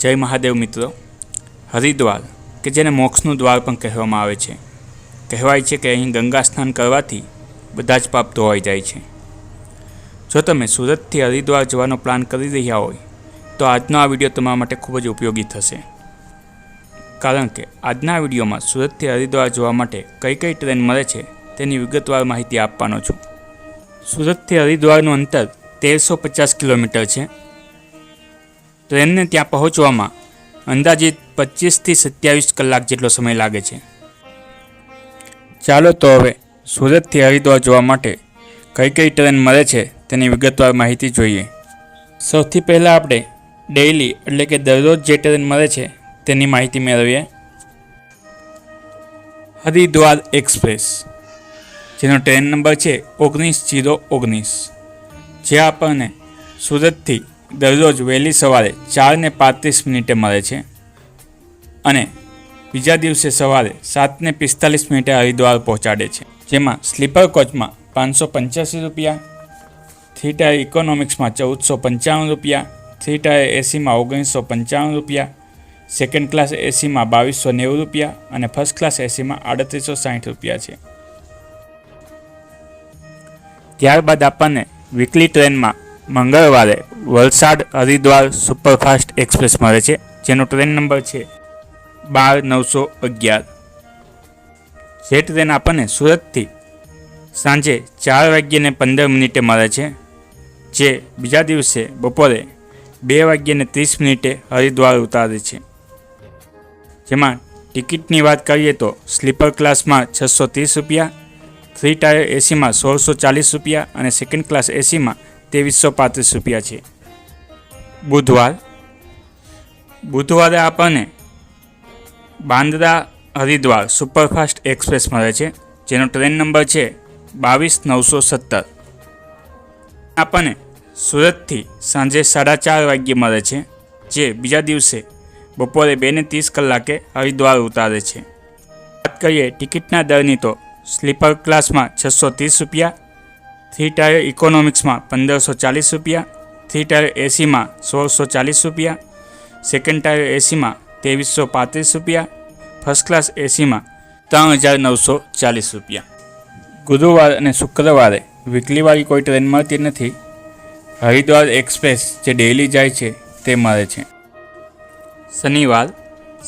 જય મહાદેવ મિત્રો. હરિદ્વાર, કે જેને મોક્ષનું દ્વાર પણ કહેવામાં આવે છે. કહેવાય છે કે અહીં ગંગા સ્નાન કરવાથી બધા જ પાપ ધોવાઈ જાય છે. જો તમે સુરતથી હરિદ્વાર જવાનો પ્લાન કરી રહ્યા હોય, તો આજનો આ વીડિયો તમારા માટે ખૂબ જ ઉપયોગી થશે. કારણ કે આજના વિડીયોમાં સુરતથી હરિદ્વાર જવા માટે કઈ કઈ ટ્રેન મળે છે, તેની વિગતવાર માહિતી આપવાનો છું. સુરતથી હરિદ્વારનું અંતર તેરસો પચાસ કિલોમીટર છે. ટ્રેનને ત્યાં પહોંચવામાં અંદાજિત પચીસથી સત્યાવીસ કલાક જેટલો સમય લાગે છે. ચાલો તો હવે સુરતથી હરિદ્વાર જવા માટે કઈ કઈ ટ્રેન મળે છે તેની વિગતવાર માહિતી જોઈએ. સૌથી પહેલાં આપણે ડેઇલી એટલે કે દરરોજ જે ટ્રેન મળે છે તેની માહિતી મેળવીએ. હરિદ્વાર એક્સપ્રેસ, જેનો ટ્રેન નંબર છે ઓગણીસ જીરો ઓગણીસ. જે આપણને સુરતથી દરરોજ વહેલી સવારે ચારને પાંત્રીસ મિનિટે મળે છે અને બીજા દિવસે સવારે સાતને પિસ્તાલીસ મિનિટે હરિદ્વાર પહોંચાડે છે. જેમાં સ્લીપર કોચમાં પાંચસો પંચ્યાસી રૂપિયા થ્રી ટાયર ઇકોનોમિક્સમાં ચૌદસો પંચાવન રૂપિયા થ્રી ટાયર એસીમાં ઓગણીસો પંચાવન રૂપિયા, સેકન્ડ ક્લાસ એસીમાં બાવીસો નેવું રૂપિયા અને ફર્સ્ટ ક્લાસ એસીમાં આડત્રીસો સાઠ રૂપિયા છે. ત્યારબાદ આપણને વીકલી ટ્રેનમાં મંગળવારે વલસાડ હરિદ્વાર સુપરફાસ્ટ એક્સપ્રેસ મળે છે, જેનો ટ્રેન નંબર છે બાર નવસો અગિયાર. જે ટ્રેન આપણને સુરતથી સાંજે ચાર વાગ્યે પંદર મિનિટે મળે છે, જે બીજા દિવસે બપોરે બે વાગ્યે ત્રીસ મિનિટે હરિદ્વાર ઉતારે છે. જેમાં ટિકિટની વાત કરીએ તો સ્લીપર ક્લાસમાં છસો ત્રીસ રૂપિયા થ્રી ટાયર એસીમાં સોળસો ચાલીસ રૂપિયા અને સેકન્ડ ક્લાસ એસીમાં ત્રેવીસો પાંત્રીસ રૂપિયા છે. બુધવાર. બુધવારે આપણને બાંદ્રા હરિદ્વાર સુપરફાસ્ટ એક્સપ્રેસ મળે છે, જેનો ટ્રેન નંબર છે બાવીસ નવસો સત્તર. આપણને સુરતથી સાંજે સાડા ચાર વાગ્યે મળે છે, જે બીજા દિવસે બપોરે બે ને ત્રીસ કલાકે હરિદ્વાર ઉતારે છે. વાત કરીએ ટિકિટના દરની તો સ્લીપર ક્લાસમાં છસો ત્રીસ રૂપિયા થ્રી ટાયર ઇકોનોમિક્સમાં પંદરસો ચાલીસ રૂપિયા થ્રી ટાયર એસીમાં સોળસો ચાલીસ રૂપિયા સેકન્ડ ટાયર એસીમાં ત્રેવીસો પાંત્રીસ રૂપિયા, ફર્સ્ટ ક્લાસ એસીમાં ત્રણ હજાર નવસો ચાલીસ રૂપિયા. ગુરુવાર અને શુક્રવારે વીકલીવાળી કોઈ ટ્રેન મળતી નથી. હરિદ્વાર એક્સપ્રેસ જે ડેઇલી જાય છે તે મળે છે. શનિવાર.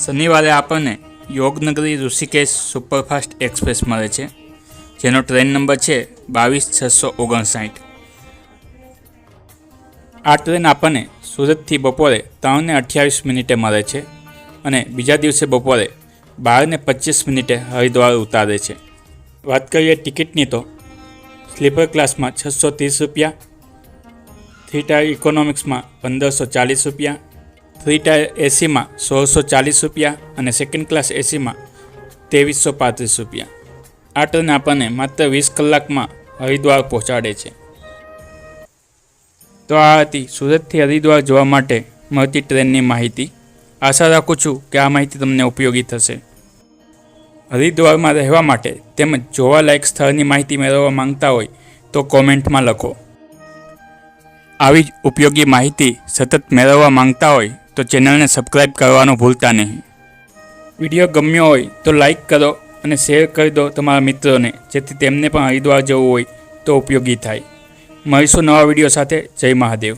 શનિવારે આપણને યોગનગરી ઋષિકેશ સુપરફાસ્ટ એક્સપ્રેસ મળે છે, જેનો ટ્રેન નંબર છે બાવીસ, છસો ઓગણસાઠ. આ ટ્રેન આપણને સુરતથી બપોરે ત્રણ ને અઠ્યાવીસ મિનિટે મળે છે અને બીજા દિવસે બપોરે બાર ને પચીસ મિનિટે હરિદ્વાર ઉતારે છે. વાત કરીએ ટિકિટની તો. સ્લીપર ક્લાસમાં છસો ત્રીસ રૂપિયા થ્રી ટાયર ઇકોનોમિક્સમાં પંદરસો ચાલીસ રૂપિયા થ્રી ટાયર એસીમાં સોળસો ચાલીસ રૂપિયા અને સેકન્ડ ક્લાસ એસીમાં ત્રેવીસો પાંત્રીસ રૂપિયા. આ ટ્રેન આપણને માત્ર વીસ કલાકમાં હરિદ્વાર પહોંચાડે છે. તો આ હતી સુરતથી હરિદ્વાર જવા માટે મળતી ટ્રેનની માહિતી. આશા રાખું છું કે આ માહિતી તમને ઉપયોગી થશે. હરિદ્વારમાં રહેવા માટે તેમજ જોવાલાયક સ્થળની માહિતી મેળવવા માંગતા હોય તો કોમેન્ટમાં લખો. આવી જ ઉપયોગી માહિતી સતત મેળવવા માંગતા હોય તો ચેનલને સબસ્ક્રાઈબ કરવાનું ભૂલતા નહીં. વીડિયો ગમ્યો હોય તો લાઈક કરો અને શેર કરી દો તમારા મિત્રોને, જેથી તેમને પણ હરિદ્વાર જવું હોય તો ઉપયોગી થાય. મળીશું નવા વીડિયો સાથે. જય મહાદેવ.